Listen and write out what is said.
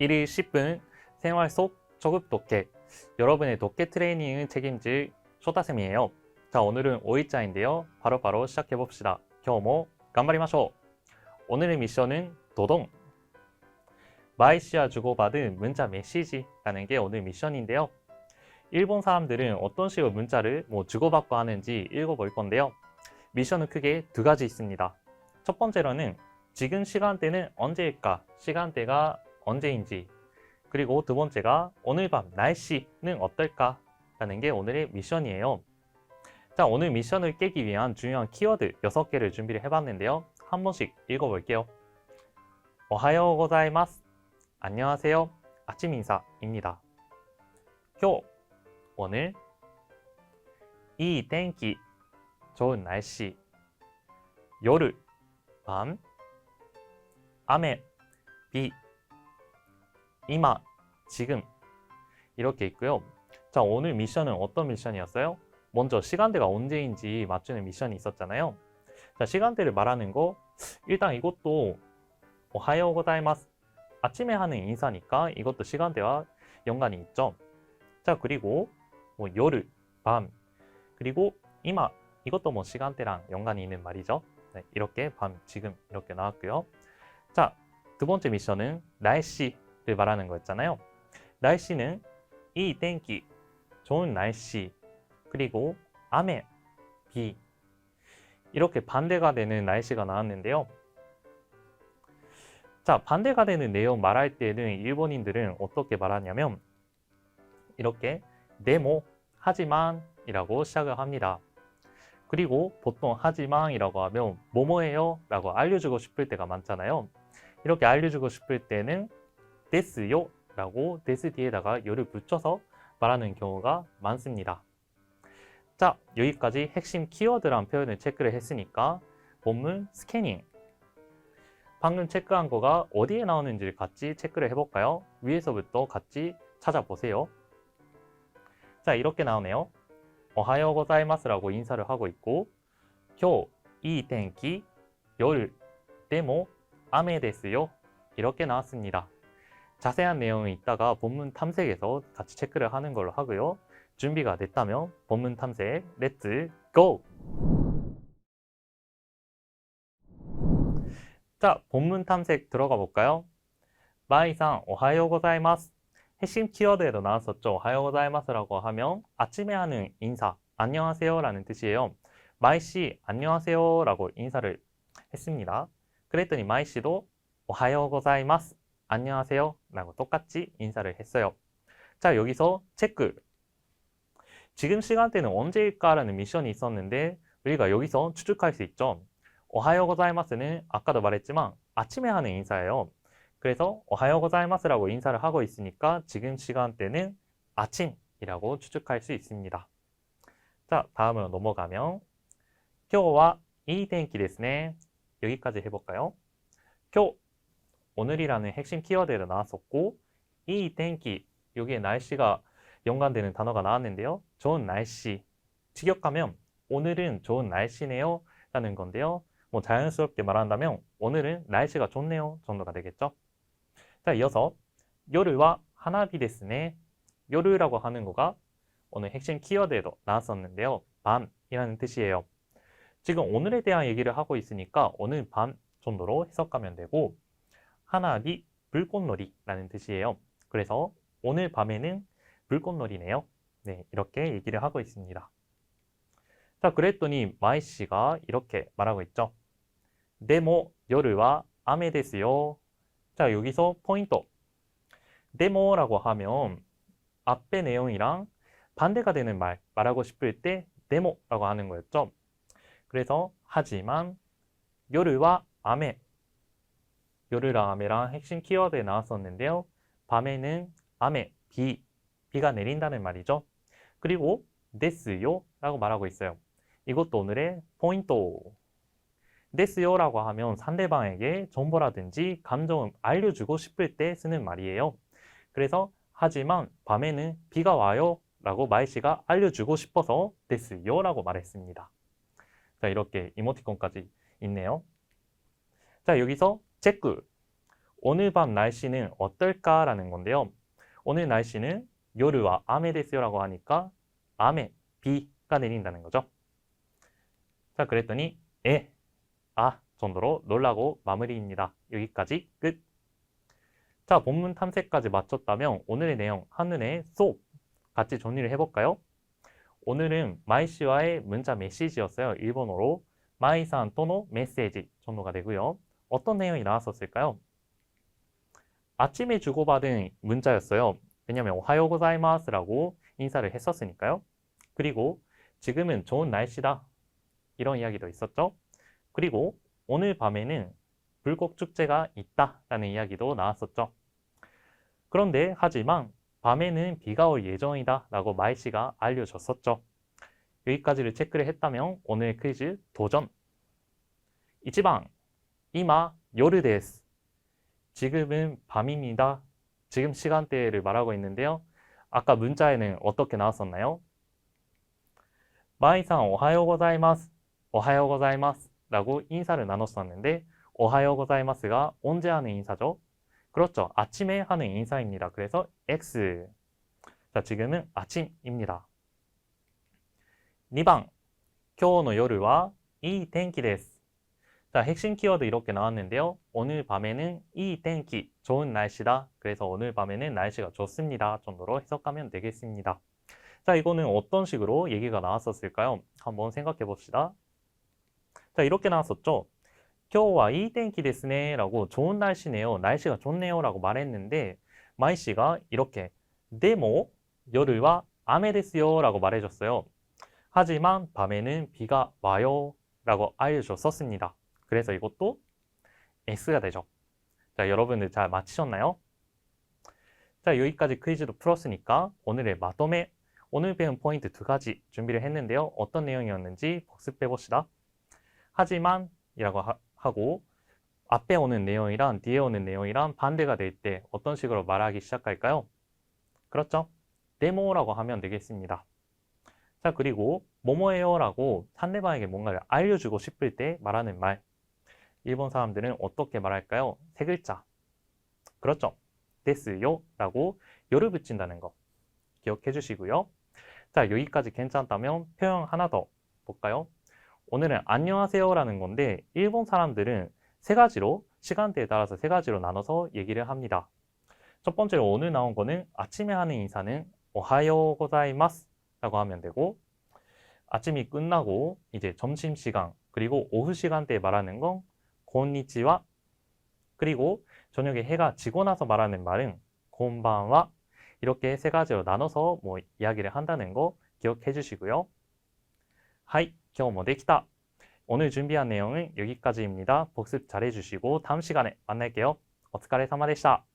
1일 10분 생활 속 저급 도깨 여러분의 도깨 트레이닝을 책임질 쇼타쌤이에요. 자 오늘은 5일자인데요. 바로바로 시작해봅시다. 겨우모 간발이마쇼. 오늘의 미션은 도동. 마이시아 주고받은 문자 메시지라는 게 오늘 미션인데요. 일본 사람들은 어떤 식으로 문자를 뭐 주고받고 하는지 읽어볼 건데요. 미션은 크게 두 가지 있습니다. 첫 번째로는 지금 시간대는 언제일까? 시간대가 언제인지. 그리고 두 번째가 오늘 밤 날씨는 어떨까? 라는 게 오늘의 미션이에요. 자, 오늘 미션을 깨기 위한 중요한 키워드 6개를 준비를 해봤는데요. 한 번씩 읽어볼게요. 오하요 고자이마스. 안녕하세요. 아침 인사입니다. 표 오늘 이 땡기 좋은 날씨 요르 밤雨비 이마 지금 이렇게 있고요. 자 오늘 미션은 어떤 미션이었어요? 먼저 시간대가 언제인지 맞추는 미션이 있었잖아요. 자 시간대를 말하는 거 일단 이것도 오하요 고자이마스 아침에 하는 인사니까 이것도 시간대와 연관이 있죠. 자 그리고 뭐 요르 밤 그리고 이마 이것도 뭐 시간대랑 연관이 있는 말이죠. 네, 이렇게 밤 지금 이렇게 나왔고요. 자 두 번째 미션은 날씨 를 말하는 거였잖아요. 날씨는 이 땡기 좋은 날씨 그리고雨비 이렇게 반대가 되는 날씨가 나왔는데요. 자 반대가 되는 내용 말할 때는 일본인들은 어떻게 말하냐면 이렇게 네모 하지만 이라고 시작을 합니다. 그리고 보통 하지만 이라고 하면 뭐뭐예요 라고 알려주고 싶을 때가 많잖아요. 이렇게 알려주고 싶을 때는 데스요 라고 데스 뒤에다가 열을 붙여서 말하는 경우가 많습니다. 자, 여기까지 핵심 키워드란 표현을 체크를 했으니까 본문 스캐닝. 방금 체크한 거가 어디에 나오는지를 같이 체크를 해볼까요? 위에서부터 같이 찾아보세요. 자, 이렇게 나오네요. 어하요 고자이마스라고 인사를 하고 있고 교, 이 텐키, 열, 데모, 아메 데스요. 이렇게 나왔습니다. 자세한 내용은 이따가 본문 탐색에서 같이 체크를 하는 걸로 하고요. 준비가 됐다면 본문 탐색 렛츠 고! 자, 본문 탐색 들어가 볼까요? 마이상 오하요 고자이마스 핵심 키워드에도 나왔었죠. 오하요 고자이마스라고 하면 아침에 하는 인사, 안녕하세요 라는 뜻이에요. 마이씨, 안녕하세요 라고 인사를 했습니다. 그랬더니 마이씨도 오하요 고자이마스, 안녕하세요 라고 똑같이 인사를 했어요. 자, 여기서 체크. 지금 시간대는 언제일까라는 미션이 있었는데 우리가 여기서 추측할 수 있죠. 오하요 고자이마스는 아까도 말했지만 아침에 하는 인사예요. 그래서 오하요 고자이마스라고 인사를 하고 있으니까 지금 시간대는 아침이라고 추측할 수 있습니다. 자, 다음으로 넘어가면 今日はいい天気ですね. 여기까지 해볼까요? 今日 오늘이라는 핵심 키워드로 나왔었고 이天気 여기에 날씨가 연관되는 단어가 나왔는데요. 좋은 날씨 직역하면 오늘은 좋은 날씨네요 라는 건데요. 뭐 자연스럽게 말한다면 오늘은 날씨가 좋네요 정도가 되겠죠. 자, 이어서 요르와 하나비 데스네. 요르라고 하는 거가 오늘 핵심 키워드에도 나왔었는데요. 밤이라는 뜻이에요. 지금 오늘에 대한 얘기를 하고 있으니까 오늘 밤 정도로 해석하면 되고 하나비 불꽃놀이라는 뜻이에요. 그래서 오늘 밤에는 불꽃놀이네요. 네, 이렇게 얘기를 하고 있습니다. 자, 그랬더니 마이 씨가 이렇게 말하고 있죠. 데모 요르와 아메 데스요. 자, 여기서 포인트. 데모라고 하면 앞의 내용이랑 반대가 되는 말 말하고 싶을 때 데모라고 하는 거였죠. 그래서 하지만 요르와 아메 요르랑 아메랑 핵심 키워드에 나왔었는데요. 밤에는 아메, 비, 비가 내린다는 말이죠. 그리고 데스요 라고 말하고 있어요. 이것도 오늘의 포인트. 데스요 라고 하면 상대방에게 정보라든지 감정을 알려주고 싶을 때 쓰는 말이에요. 그래서 하지만 밤에는 비가 와요 라고 마이씨가 알려주고 싶어서 데스요 라고 말했습니다. 자 이렇게 이모티콘까지 있네요. 자 여기서 체크 오늘 밤 날씨는 어떨까라는 건데요. 오늘 날씨는 요르와 아메 데스요라고 하니까 아메, 비가 내린다는 거죠. 자, 그랬더니 에, 아 정도로 놀라고 마무리입니다. 여기까지 끝. 자, 본문 탐색까지 마쳤다면 오늘의 내용 한눈에 쏙 같이 정리를 해볼까요? 오늘은 마이 씨와의 문자 메시지였어요. 일본어로 마이 산 또노 메시지 정도가 되고요. 어떤 내용이 나왔었을까요? 아침에 주고받은 문자였어요. 왜냐하면 오하요 고자이마스라고 인사를 했었으니까요. 그리고 지금은 좋은 날씨다. 이런 이야기도 있었죠. 그리고 오늘 밤에는 불꽃 축제가 있다라는 이야기도 나왔었죠. 그런데 하지만 밤에는 비가 올 예정이다 라고 마이 씨가 알려줬었죠. 여기까지를 체크를 했다면 오늘 퀴즈 도전! 이치방 이마 요르 데스 지금은 밤입니다. 지금 시간대를 말하고 있는데요. 아까 문자에는 어떻게 나왔었나요? 마이상 오하요 고자이마스 오하요 고자이마스 라고 인사를 나눴었는데 오하요 고자이마스가 언제 하는 인사죠? 그렇죠. 아침에 하는 인사입니다. 그래서 X. 자, 지금은 아침입니다. 2방. 今日の夜はいい天気です. 자, 핵심 키워드 이렇게 나왔는데요. 오늘 밤에는 이 땡기, 좋은 날씨다. 그래서 오늘 밤에는 날씨가 좋습니다. 정도로 해석하면 되겠습니다. 자, 이거는 어떤 식으로 얘기가 나왔었을까요? 한번 생각해 봅시다. 자, 이렇게 나왔었죠. 今日はいい天気ですね라고 좋은 날씨네요. 날씨가 좋네요 라고 말했는데 마이 씨가 이렇게 데모 열흘와 아메 데스요 라고 말해줬어요. 하지만 밤에는 비가 와요 라고 알려줬었습니다. 그래서 이것도 S가 되죠. 자, 여러분들 잘 맞히셨나요? 자, 여기까지 퀴즈도 풀었으니까 오늘의 마tom에 오늘 배운 포인트 두 가지 준비를 했는데요. 어떤 내용이었는지 복습해 봅시다. 하지만 이라고 하 고 앞에 오는 내용이랑 뒤에 오는 내용이랑 반대가 될 때 어떤 식으로 말하기 시작할까요? 그렇죠? 데모라고 하면 되겠습니다. 자, 그리고 뭐뭐예요라고 상대방에게 뭔가를 알려주고 싶을 때 말하는 말. 일본 사람들은 어떻게 말할까요? 세 글자. 그렇죠. 데스요 라고 요를 붙인다는 거 기억해 주시고요. 자, 여기까지 괜찮다면 표현 하나 더 볼까요? 오늘은 안녕하세요라는 건데 일본 사람들은 세 가지로 시간대에 따라서 세 가지로 나눠서 얘기를 합니다. 첫 번째로 오늘 나온 거는 아침에 하는 인사는 오하요 고자이마스 라고 하면 되고 아침이 끝나고 이제 점심 시간 그리고 오후 시간대에 말하는 건 곤니치와 그리고 저녁에 해가 지고 나서 말하는 말은 곤반와 이렇게 세 가지로 나눠서 뭐 이야기를 한다는 거 기억해 주시고요. 하이, 今日もできた. 오늘 준비한 내용은 여기까지입니다. 복습 잘해 주시고 다음 시간에 만날게요. お疲れ様でした。